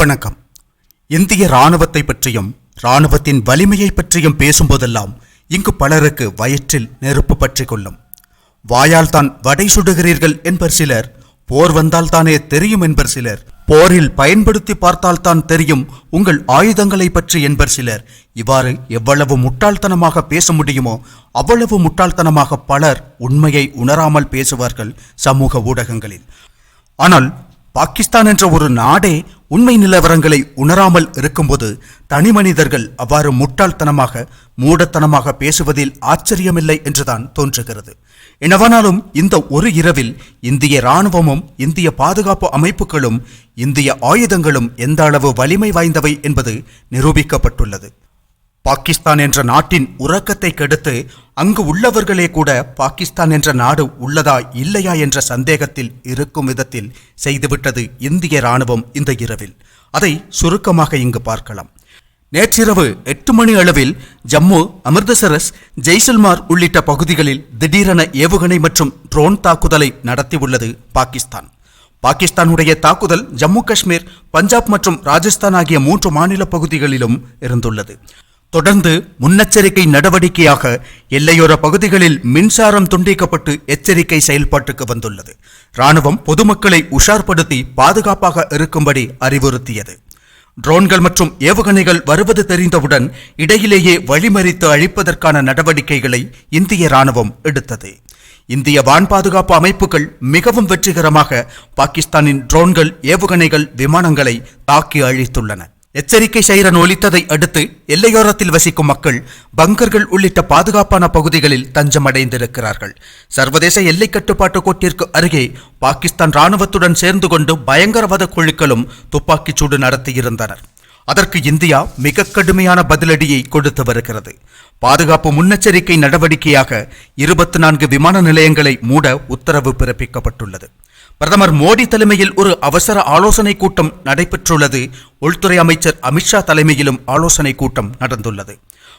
வணக்கம். இந்திய இராணுவத்தை பற்றியும் இராணுவத்தின் வலிமையை பற்றியும் பேசும்போதெல்லாம் இங்கு பலருக்கு வயிற்றில் நெருப்பு பற்றிக் கொள்ளும். வாயால் தான் வடை சுடுகிறீர்கள் என்பர் சிலர் போர் வந்தால் தானே தெரியும் என்பர் சிலர் போரில் பயன்படுத்தி பார்த்தால் தான் தெரியும் உங்கள் ஆயுதங்களை பற்றி என்பர் சிலர். இவ்வாறு எவ்வளவு முட்டாள்தனமாக பேச முடியுமோ அவ்வளவு முட்டாள்தனமாக பலர் உண்மையை உணராமல் பேசுவார்கள் சமூக ஊடகங்களில். ஆனால் பாகிஸ்தான் என்ற ஒரு நாடே உண்மை நிலவரங்களை உணராமல் இருக்கும்போது தனி மனிதர்கள் அவ்வாறு முட்டாள்தனமாக மூடத்தனமாக பேசுவதில் ஆச்சரியமில்லை என்றுதான் தோன்றுகிறது. எனவானாலும் இந்த ஒரு இரவில் இந்திய இராணுவமும் இந்திய பாதுகாப்பு அமைப்புகளும் இந்திய ஆயுதங்களும் எந்த அளவு வலிமை வாய்ந்தவை என்பது நிரூபிக்கப்பட்டுள்ளது. பாகிஸ்தான் என்ற நாட்டின் உறக்கத்தை கெடுத்து அங்கு உள்ளவர்களே கூட பாகிஸ்தான் என்ற நாடு உள்ளதா இல்லையா என்ற சந்தேகத்தில் இருக்கும் விதத்தில் செய்துவிட்டது இந்திய ராணுவம் இந்த இரவில். அதை சுருக்கமாக இங்கு பார்க்கலாம். நேற்றிரவு எட்டு மணி அளவில் ஜம்மு அமிர்தசரஸ் ஜெய்சல்மார் உள்ளிட்ட பகுதிகளில் திடீரென ஏவுகணை மற்றும் ட்ரோன் தாக்குதலை நடத்தியுள்ளது பாகிஸ்தான். பாகிஸ்தானுடைய தாக்குதல் ஜம்மு காஷ்மீர் பஞ்சாப் மற்றும் ராஜஸ்தான் ஆகிய மூன்று மாநில பகுதிகளிலும் இருந்துள்ளது. தொடர்ந்து முன்னெச்சரிக்கை நடவடிக்கையாக எல்லையோர பகுதிகளில் மின்சாரம் துண்டிக்கப்பட்டு எச்சரிக்கை செயல்பாட்டுக்கு வந்துள்ளது. ராணுவம் பொதுமக்களை உஷார்படுத்தி பாதுகாப்பாக இருக்கும்படி அறிவுறுத்தியது. ட்ரோன்கள் மற்றும் ஏவுகணைகள் வருவது தெரிந்தவுடன் இடையிலேயே வழிமறித்து அழிப்பதற்கான நடவடிக்கைகளை இந்திய ராணுவம் எடுத்தது. இந்திய வான் பாதுகாப்பு அமைப்புகள் மிகவும் வெற்றிகரமாக பாகிஸ்தானின் ட்ரோன்கள் ஏவுகணைகள் விமானங்களை தாக்கி அழித்துள்ளன. எச்சரிக்கை சைரன் ஒலித்ததை அடுத்து எல்லையோரத்தில் வசிக்கும் மக்கள் பங்கர்கள் உள்ளிட்ட பாதுகாப்பான பகுதிகளில் தஞ்சமடைந்திருக்கிறார்கள். சர்வதேச எல்லை கட்டுப்பாட்டு கோட்டிற்கு அருகே பாகிஸ்தான் ராணுவத்துடன் சேர்ந்து கொண்டு பயங்கரவாத குழுக்களும் துப்பாக்கிச் சூடு நடத்தியிருந்தனர். அதற்கு இந்தியா மிக கடுமையான பதிலடியை கொடுத்து வருகிறது. பாதுகாப்பு முன்னெச்சரிக்கை நடவடிக்கையாக இருபத்தி நான்கு விமான நிலையங்களை மூட உத்தரவு பிறப்பிக்கப்பட்டுள்ளது. பிரதமர் மோடி தலைமையில் ஒரு அவசர ஆலோசனை கூட்டம் நடைபெற்றுள்ளது. உள்துறை அமைச்சர் அமித்ஷா தலைமையிலும் ஆலோசனை கூட்டம் நடந்துள்ளது.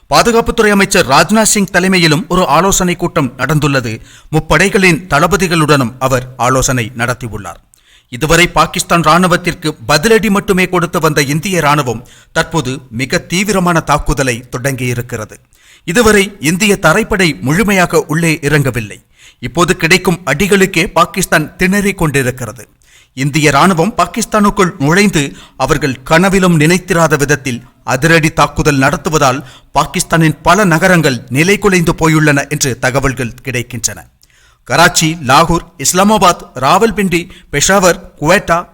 பாதுகாப்புத்துறை அமைச்சர் ராஜ்நாத் சிங் தலைமையிலும் ஒரு ஆலோசனை கூட்டம் நடந்துள்ளது. முப்படைகளின் தளபதிகளுடனும் அவர் ஆலோசனை நடத்தியுள்ளார். இதுவரை பாகிஸ்தான் ராணுவத்திற்கு பதிலடி மட்டுமே கொடுத்து வந்த இந்திய ராணுவம் தற்போது மிக தீவிரமான தாக்குதலை தொடங்கியிருக்கிறது. இதுவரை இந்திய தரைப்படை முழுமையாக உள்ளே இறங்கவில்லை. இப்போது கிடைக்கும் அடிகளுக்கே பாகிஸ்தான் திணறிக் கொண்டிருக்கிறது. இந்திய ராணுவம் பாகிஸ்தானுக்குள் நுழைந்து அவர்கள் கனவிலும் நினைத்திராத விதத்தில் அதிரடி தாக்குதல் நடத்துவதால் பாகிஸ்தானின் பல நகரங்கள் நிலைகுலைந்து போயுள்ளன என்று தகவல்கள் கிடைக்கின்றன. கராச்சி லாகூர் இஸ்லாமாபாத் ராவல்பிண்டி பெஷாவர் குவேட்டா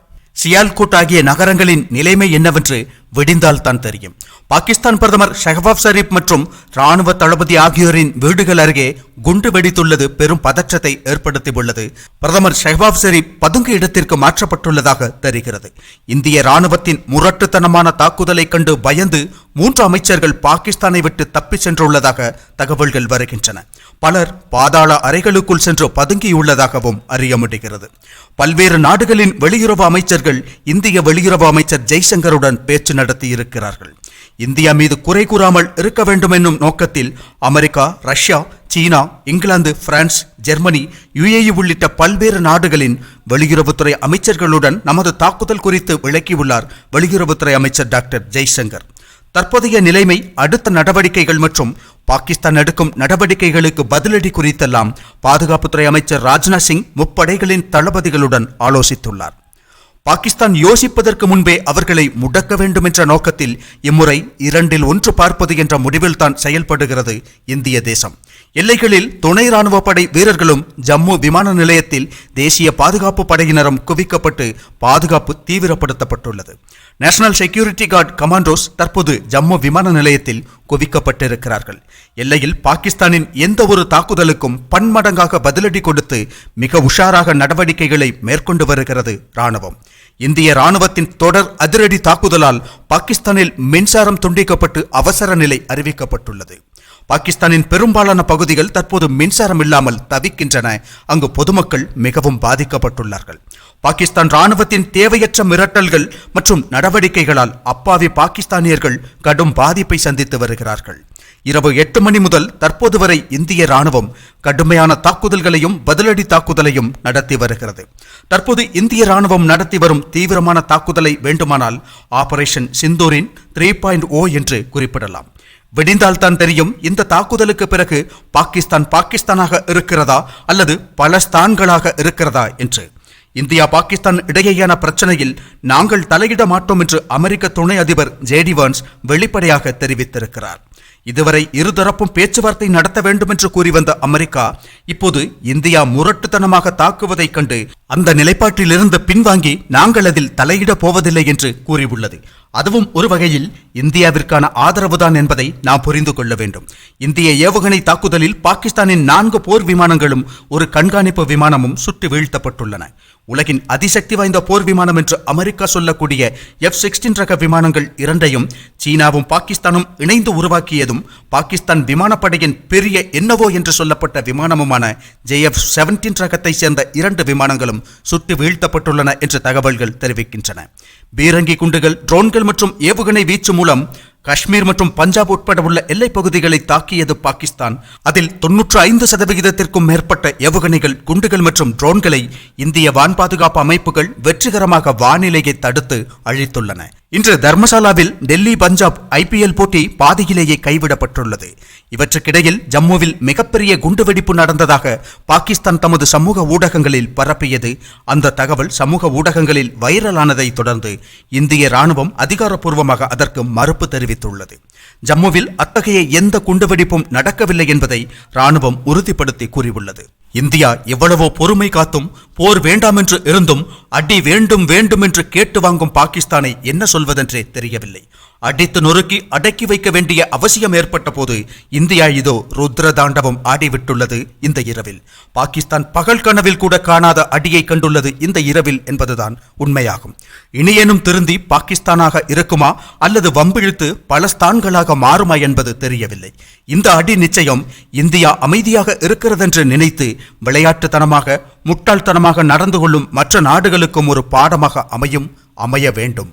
சியால்கோட் ஆகிய நகரங்களின் நிலைமை என்னவென்று வெடிந்தால் தான் தெரியும். பாகிஸ்தான் பிரதமர் ஷெஹபாப் ஷரீப் மற்றும் ராணுவ தளபதி ஆகியோரின் வீடுகள் அருகே குண்டு வெடித்துள்ளது. பெரும் பதற்றத்தை ஏற்படுத்தியுள்ளது. பிரதமர் ஷெஹபாப் ஷரீப் பதுங்கு இடத்திற்கு மாற்றப்பட்டுள்ளதாக தெரிகிறது. இந்திய ராணுவத்தின் முரட்டுத்தனமான தாக்குதலை கண்டு பயந்து மூன்று அமைச்சர்கள் பாகிஸ்தானை விட்டு தப்பிச் சென்றுள்ளதாக தகவல்கள் வருகின்றன. பலர் பாதாள அறைகளுக்குள் சென்று பதுங்கியுள்ளதாகவும் அறிய முடிகிறது. பல்வேறு நாடுகளின் வெளியுறவு அமைச்சர்கள் இந்திய வெளியுறவு அமைச்சர் ஜெய்சங்கருடன் பேச்சு நடத்தியிருக்கிறார்கள். இந்தியா மீது குறை கூறாமல் இருக்க வேண்டும் என்னும் நோக்கத்தில் America Russia China England France Germany UAE உள்ளிட்ட பல்வேறு நாடுகளின் வெளியுறவுத்துறை அமைச்சர்களுடன் நமது தாக்குதல் குறித்து விளக்கியுள்ளார் வெளியுறவுத்துறை அமைச்சர் டாக்டர் ஜெய்சங்கர். தற்போதைய நிலைமை அடுத்த நடவடிக்கைகள் மற்றும் பாகிஸ்தான் எடுக்கும் நடவடிக்கைகளுக்கு பதிலடி குறித்தெல்லாம் பாதுகாப்புத்துறை அமைச்சர் ராஜ்நாத் சிங் முப்படைகளின் தளபதிகளுடன் ஆலோசித்துள்ளார். பாகிஸ்தான் யோசிப்பதற்கு முன்பே அவர்களை முடக்க வேண்டும் என்ற நோக்கத்தில் இம்முறை இரண்டில் ஒன்று பார்ப்பது என்ற முடிவில்தான் செயல்படுகிறது இந்திய தேசம். எல்லைகளில் துணை ராணுவ படை வீரர்களும் ஜம்மு விமான நிலையத்தில் தேசிய பாதுகாப்பு படையினரும் குவிக்கப்பட்டு பாதுகாப்பு தீவிரப்படுத்தப்பட்டுள்ளது. நேஷனல் செக்யூரிட்டி கார்டு கமாண்டோஸ் தற்போது ஜம்மு விமான நிலையத்தில் குவிக்கப்பட்டிருக்கிறார்கள். எல்லையில் பாகிஸ்தானின் எந்த ஒரு தாக்குதலுக்கும் பன்மடங்காக பதிலடி கொடுத்து மிக உஷாராக நடவடிக்கைகளை மேற்கொண்டு வருகிறது ராணுவம் இந்திய ராணுவத்தின் தொடர் அதிரடி தாக்குதலால் பாகிஸ்தானில் மின்சாரம் துண்டிக்கப்பட்டு அவசர நிலை அறிவிக்கப்பட்டுள்ளது. பாகிஸ்தானின் பெரும்பாலான பகுதிகள் தற்போது மின்சாரம் இல்லாமல் தவிக்கின்றன. அங்கு பொதுமக்கள் மிகவும் பாதிக்கப்பட்டுள்ளார்கள். பாகிஸ்தான் ராணுவத்தின் தேவையற்ற மிரட்டல்கள் மற்றும் நடவடிக்கைகளால் அப்பாவி பாகிஸ்தானியர்கள் கடும் பாதிப்பை சந்தித்து வருகிறார்கள். இரவு எட்டு மணி முதல் தற்போது வரை இந்திய ராணுவம் கடுமையான தாக்குதல்களையும் பதிலடி தாக்குதலையும் நடத்தி வருகிறது. தற்போது இந்திய ராணுவம் நடத்தி வரும் தீவிரமான தாக்குதலை வேண்டுமானால் ஆபரேஷன் சிந்தூரின் த்ரீ பாயிண்ட் ஓ என்று குறிப்பிடலாம். விடிந்தால்தான் தெரியும் இந்த தாக்குதலுக்கு பிறகு பாகிஸ்தான் பாகிஸ்தானாக இருக்கிறதா அல்லது பல ஸ்தான்களாக இருக்கிறதா என்று. இந்தியா பாகிஸ்தான் இடையேயான பிரச்சனையில் நாங்கள் தலையிட மாட்டோம் என்று அமெரிக்க துணை அதிபர் ஜேடி வான்ஸ் வெளிப்படையாக தெரிவித்திருக்கிறார். இதுவரை இருதரப்பும் பேச்சுவார்த்தை நடத்த வேண்டும் என்று கூறி வந்த அமெரிக்கா இப்போது இந்தியா முரட்டுத்தனமாக தாக்குவதைக் கண்டு அந்த நிலைப்பாட்டிலிருந்து பின்வாங்கி நாங்கள் அதில் தலையிட போவதில்லை என்று கூறியுள்ளது. அதுவும் ஒரு வகையில் இந்தியாவிற்கான ஆதரவுதான் என்பதை நாம் புரிந்து கொள்ள வேண்டும். இந்திய ஏவுகணை தாக்குதலில் பாகிஸ்தானின் நான்கு போர் விமானங்களும் ஒரு கண்காணிப்பு விமானமும் சுட்டு வீழ்த்தப்பட்டுள்ளன. உலகின் அதிசக்தி வாய்ந்த போர் விமானம் என்று அமெரிக்கா சொல்லக்கூடிய எஃப் சிக்ஸ்டீன் ரக விமானங்கள் இரண்டையும் சீனாவும் பாகிஸ்தானும் இணைந்து உருவாக்கியதும் பாகிஸ்தான் விமானப்படையின் பெரிய என்னவோ என்று சொல்லப்பட்ட விமானமுமான ஜேஎஃப் செவன்டீன் ரகத்தை சேர்ந்த இரண்டு விமானங்களும் சுட்டு வீழ்த்தப்பட்டுள்ளன என்று தகவல்கள் தெரிவிக்கின்றன. பீரங்கி குண்டுகள் ட்ரோன்கள் மற்றும் ஏவுகணை வீச்சு மூலம் காஷ்மீர் மற்றும் பஞ்சாப் உட்பட உள்ள எல்லைப் பகுதிகளை தாக்கியது பாகிஸ்தான். அதில் தொன்னூற்று ஐந்து சதவிகிதத்திற்கும் மேற்பட்ட ஏவுகணைகள் குண்டுகள் மற்றும் ட்ரோன்களை இந்திய வான் பாதுகாப்பு அமைப்புகள் வெற்றிகரமாக வானிலையை தடுத்து அழித்துள்ளன. இன்று தர்மசாலாவில் டெல்லி பஞ்சாப் ஐபிஎல் போட்டி பாதியிலேயே கைவிடப்பட்டுள்ளது. இவற்றுக்கிடையில் ஜம்முவில் மிகப்பெரிய குண்டுவெடிப்பு நடந்ததாக பாகிஸ்தான் தமது சமூக ஊடகங்களில் பரப்பியது. அந்த தகவல் சமூக ஊடகங்களில் வைரலானதை தொடர்ந்து இந்திய ராணுவம் அதிகாரப்பூர்வமாக அதற்கு மறுப்பு தெரிவித்துள்ளது. ஜம்முவில் அத்தகைய எந்த குண்டுவெடிப்பும் நடக்கவில்லை என்பதை ராணுவம் உறுதிப்படுத்தி கூறியுள்ளது. இந்தியா எவ்வளவோ பொறுமை காத்தும் போர் வேண்டாம் என்று இருந்தும் அடி வேண்டும் வேண்டும் என்று கேட்டு வாங்கும் பாகிஸ்தானை என்ன சொல்வதென்றே தெரியவில்லை. அடித்து நொறுக்கி அடக்கி வைக்க வேண்டிய அவசியம் ஏற்பட்ட போது இந்தியா இதோ ருத்ர தாண்டவம் ஆடிவிட்டுள்ளது இந்த இரவில். பாகிஸ்தான் பகல் கனவில் கூட காணாத அடியை கண்டுள்ளது இந்த இரவில் என்பதுதான் உண்மையாகும். இனியேனும் திருந்தி பாகிஸ்தானாக இருக்குமா அல்லது வம்பிழுத்து பல ஸ்தான்களாக மாறுமா என்பது தெரியவில்லை. இந்த அடி நிச்சயம் இந்தியா அமைதியாக இருக்கிறதென்று நினைத்து விளையாட்டுத்தனமாக முட்டாள்தனமாக நடந்து கொள்ளும் மற்ற நாடுகளுக்கும் ஒரு பாடமாக அமையும் அமைய வேண்டும்.